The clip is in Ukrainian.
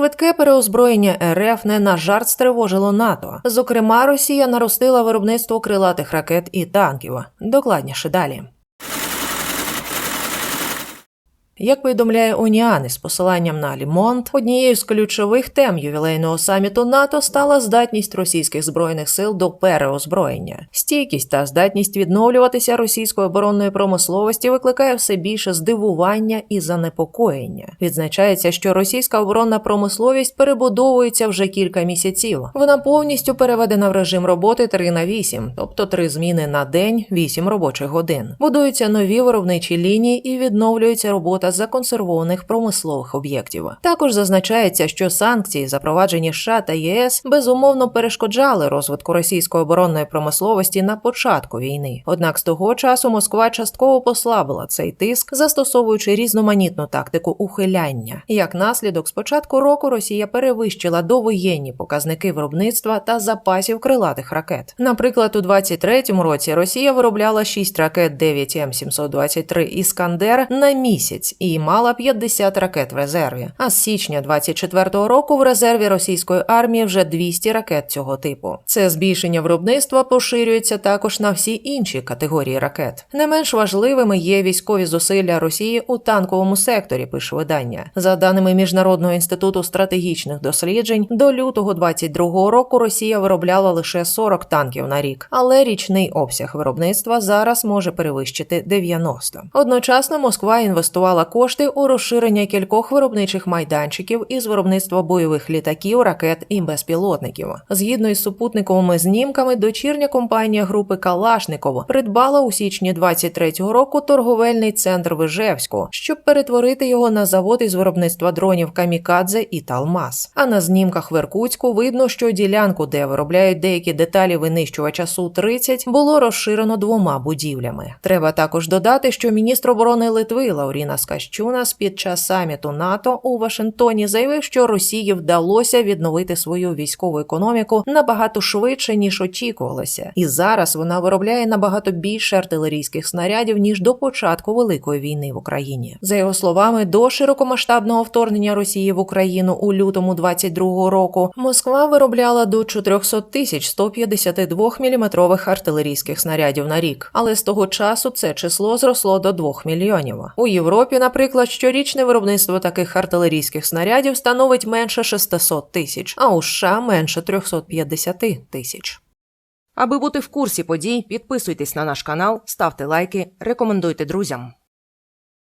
Швидке переозброєння РФ не на жарт стривожило НАТО. Зокрема, Росія наростила виробництво крилатих ракет і танків. Докладніше далі. Як повідомляє Уніани з посиланням на Лімонт, однією з ключових тем ювілейного саміту НАТО стала здатність російських збройних сил до переозброєння. Стійкість та здатність відновлюватися російської оборонної промисловості викликає все більше здивування і занепокоєння. Відзначається, що російська оборонна промисловість перебудовується вже кілька місяців. Вона повністю переведена в режим роботи 3 на 8, тобто 3 зміни на день, 8 робочих годин. Будуються нові виробничі лінії і відновлюється робота законсервованих промислових об'єктів. Також зазначається, що санкції, запроваджені США та ЄС, безумовно перешкоджали розвитку російської оборонної промисловості на початку війни. Однак з того часу Москва частково послабила цей тиск, застосовуючи різноманітну тактику ухиляння. Як наслідок, з початку року Росія перевищила довоєнні показники виробництва та запасів крилатих ракет. Наприклад, у 23-му році Росія виробляла 6 ракет 9 М723 Іскандер на місяць і мала 50 ракет в резерві. А з січня 24-го року в резерві російської армії вже 200 ракет цього типу. Це збільшення виробництва поширюється також на всі інші категорії ракет. Не менш важливими є військові зусилля Росії у танковому секторі. Пише видання. За даними Міжнародного інституту стратегічних досліджень, до лютого 22-го року Росія виробляла лише 40 танків на рік, але річний обсяг виробництва зараз може перевищити 90. Одночасно Москва інвестувала кошти у розширення кількох виробничих майданчиків із виробництва бойових літаків, ракет і безпілотників. Згідно із супутниковими знімками, дочірня компанія групи Калашников придбала у січні 23-го року торговельний центр в Ижевську, щоб перетворити його на завод із виробництва дронів Камікадзе і Талмаз. А на знімках в Іркутську видно, що ділянку, де виробляють деякі деталі винищувача Су-30, було розширено двома будівлями. Треба також додати, що міністр оборони Литви Лауріна Скащунас під час саміту НАТО у Вашингтоні заявив, що Росії вдалося відновити свою військову економіку набагато швидше ніж очікувалося, і зараз вона виробляє набагато більше артилерійських снарядів ніж до початку великої війни в Україні. За його словами, до широкомасштабного вторгнення Росії в Україну у лютому 22-го року Москва виробляла до 400 тисяч 152 міліметрових артилерійських снарядів на рік, але з того часу це число зросло до 2 мільйонів. У Європі, наприклад, щорічне виробництво таких артилерійських снарядів становить менше 600 тисяч, а у США менше 350 тисяч. Аби бути в курсі подій, підписуйтесь на наш канал, ставте лайки, рекомендуйте друзям.